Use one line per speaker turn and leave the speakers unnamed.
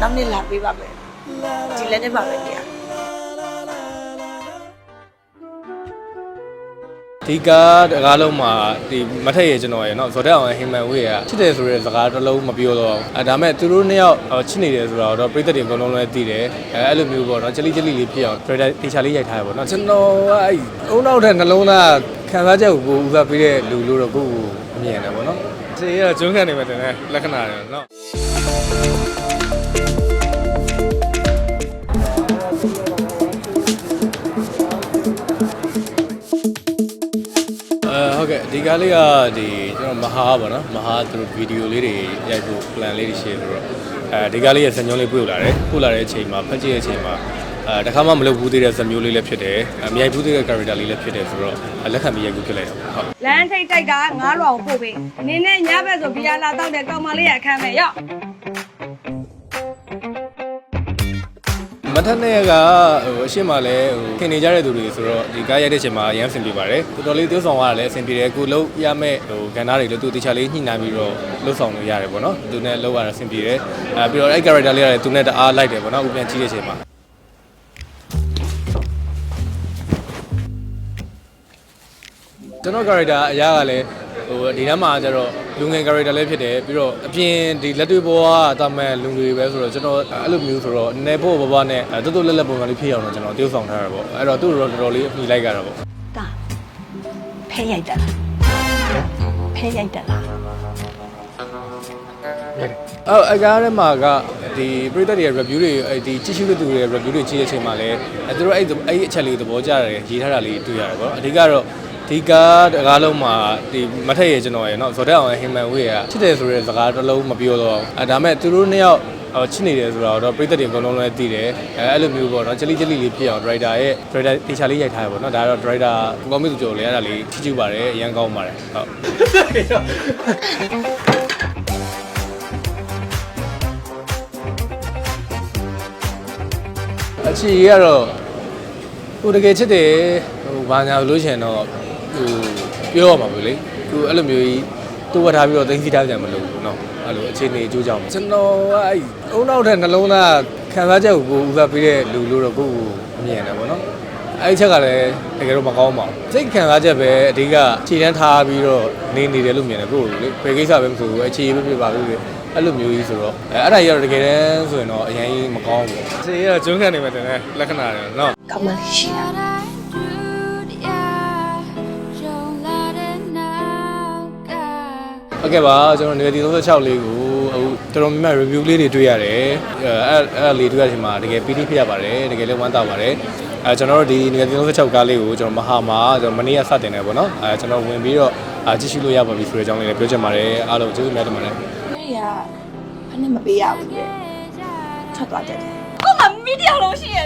နောက်နေ့လာပေးပါမယ်ဒီလည်းနဲ့ပါပဲကြာ
ဒီကားတကားလုံးမှာဒီမထက်ရကျွန်တော်ရယ်နော်ဇော်တက်အောင်ဟိမန်ဝေးရချစ်တယ်ဆိုတဲ့စကားတစ်လုံးမပြောတော့အဲဒါမဲ့သူတို့နှစ်ယောက်ဟိုချစ်နေတယ်ဆိုတော့တော့ပြိသက်တွေအကုန်လုံးလည်းသိတယ်အဲအဲ့လိုမျိုးပေါ့နော်ချလီချလီလေးဖြစ်အောင်ထရေတေချာလေးရိုက်ထားရပေါ့နော်ကျွန်တော်ကအဲ့အုံနောက်တဲ့နှလုံးသားခံစားချက်ကိုကိုဦးစားပေးတဲ့လူလို့တော့ကိုယ့်ကိုအမြင်တယ်ပေါ့နော်စေရကျွန်းခံနေမှတင်တဲ့လက္ခဏာတွေနော်အဲ ဟုတ်ကဲ့ဒီကားလေးကဒီကျွန်တော်မဟာပေါ့နော်မဟာသူတို့ဗီဒီယိုလေးတွေရိုက်ဖို့ plan လေးတွေ share လို့တော့အဲဒီကားလေးရဲ့ဇာတ်ညွှန်းလေးပို့လာတယ်ပို့လာတဲ့အချိန်မှာဖတ်ကြည့်တဲ့အချိန်မှာအဲတခါမှမလုပ်ဘူးသေးတဲ့ဇာတ်မျိုးလေးလည်းဖြစ်တယ်အမြိုက်ဘူးသေးတဲ့ character လေးလည်းဖြစ်တယ်ဆိုတော့လက်ခံပြီးရိုက်ဖို့ဖြစ်လိုက်တာပေါ့ဟုတ်
လမ်းထိတ်တိုက်ကငါးလွာကိုပို့ပေးနင်းနဲ့ညဘက်ဆိုဘီယာလာတောက်တဲ့ကောင်မလေးရဲ့အခန်းပဲရော့
မထက်နဲ့ကဟိုအရှိမလဲဟိုခင်နေကြတဲ့သူတွေဆိုတော့ဒီကားရိုက်တဲ့အချိန်မှာအရန်ဆင်ပြေပါတယ်တော်တော်လေးသွေးဆောင်ရတာလည်းအဆင်ပြေတယ်ကိုလုံးရမဲ့ဟိုကဏ္ဍတွေလည်းသူတခြားလေးညှိနှိုင်းပြီးတော့လှုပ်ဆောင်လို့ရတယ်ပေါ့နော်သူနဲ့လှုပ်ရတာအဆင်ပြေတယ်အဲပြီးတော့အဲ့ character လေးကလည်းသူနဲ့တအားလိုက်တယ်ပေါ့နော်ဥပြန်ကြည့်တဲ့အချိန်မှာကျွန်တော် character အရာကလည်းဟိုဒီထဲမှာကျတော့ လူငယ် character လည်းဖြစ်တယ်ပြီးတော့အပြင်ဒီလက်တွေ့ဘဝကတာမန်လူတွေပဲဆိုတော့ကျွန်တော်အဲ့လိုမျိုးဆိုတော့နေဖို့ဘဝနဲ့တော်တော်လက်လက်ပုံစံလေးဖြစ်အောင်တော့ကျွန်တော်တည်ဆောင်ထားတာပေါ့အဲ့တော့သူ့တော့တော်တော်လေးအမိလိုက်ကြတာပေါ့
တာဖဲရိုက်တယ်လားဖဲရိုက်တယ်လား
အော်အကားထဲမှာကဒီပရိသတ်တွေရဲ့ review တွေအဲဒီကြည့်ရှုတဲ့သူတွေရဲ့ review တွေကြည့်တဲ့အချိန်မှာလည်းအဲသူတို့အဲ့အဲ့အချက်လေးသဘောကျတယ်ရေးထားတာလေးတွေ့ရတယ်ပေါ့အဓိကတော့ ဒီကားတကားလုံးမှာဒီမထက်ရကျွန်တော်ရယ်နော်ဇော်တက်အောင်ဟိမန်ဝေးရချစ်တယ်ဆိုတဲ့စကားတစ်လုံးမပြောတော့အဲဒါမဲ့သူတို့နှစ်ယောက်ဟိုချစ်နေတယ်ဆိုတော့တော့ပရိသတ်တွေအကုန်လုံးလည်းသိတယ်အဲအဲ့လိုမျိုးပေါ့နော်ချလီချလီလေးဖြစ်အောင် driver ရဲ့ driver တေချာလေးရိုက်ထားရပေါ့နော်ဒါကတော့ driver ကိုကောင်းမြတ်သူကျော်လေးအဲ့ဒါလေးချစ်ချူပါတယ်အရန်ကောင်းပါတယ်ဟုတ်အချီကတော့ဟိုတကယ်ချစ်တယ်ဟိုဘာညာလို့ရှိရင်တော့ ဟိုပြောရမှာပဲလေသူအဲ့လိုမျိုးကြီးတူဝတ်ထားပြီးတော့သိသိထားကြမလို့ဘူးเนาะအဲ့လိုအခြေအနေအကျိုးကြောင့်ကျွန်တော်ကအဲ့အုံနောက်တဲ့နှလုံးသားခံစားချက်ကိုကိုဦးစားပေးတဲ့လူလို့တော့ကိုယ့်ကိုအမြင်တယ်ပေါ့နော်အဲ့ဒီချက်ကလည်းတကယ်တော့မကောင်းပါဘူးစိတ်ခံစားချက်ပဲအဓိကခြေတန်းထားပြီးတော့နေနေတယ်လို့မြင်တယ်ကိုယ့်ကိုလေဘယ်ကိစ္စပဲမဆိုဘူးအခြေပဲဖြစ်ပါလို့လေအဲ့လိုမျိုးကြီးဆိုတော့အဲအဲ့ဒါကြီးတော့တကယ်တမ်းဆိုရင်တော့အရင်ကြီးမကောင်းဘူးစေရကျွန်းခံနေမှတင်တဲ့လက္ခဏာတွေနော်
ကောင်းမလေးရှိတာ
ဟုတ်ကဲ့ပါကျွန်တော်နေတီ36လေးကိုအခုတော်တော်များများ review လေးတွေတွေ့ရတယ်အဲအဲ့အဲ့လေးတွေ့ရချိန်မှာတကယ်ပီတိဖြစ်ရပါတယ်တကယ်လည်းဝမ်းသာပါတယ်အဲကျွန်တော်တို့ဒီနေတီ36ကားလေးကိုကျွန်တော်မဟာမှာကျွန်တော်မနေ့ကစတင်တယ်ပေါ့နော်အဲကျွန်တော်ဝင်ပြီးတော့အာကြည့်ရှုလို့ရပါပြီဆိုတဲ့အကြောင်းလေးလည်းပြောချင်ပါတယ်အားလုံးကျေးဇူးများတင်ပါတယ်
အဲ့ရဖနဲ့မပေးရဘူးလေထွက်သွားကြတယ်
ကိုမမီတယောက်လုံးရှိရလေ
ငါသေးတွေ